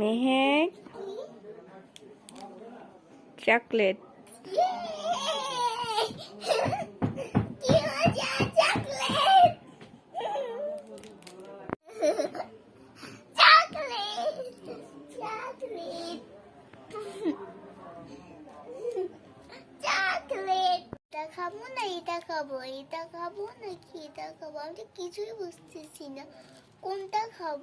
Mehak, chocolate. খাব না এটা খাব এটা খাব নাকি? এটা খাব আমি কিছুই বুঝতেছি না। কোনটা খাব?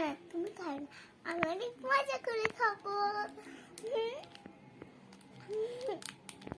না তুমি খাই না আমরা অনেক মজা করে খাব। হুম?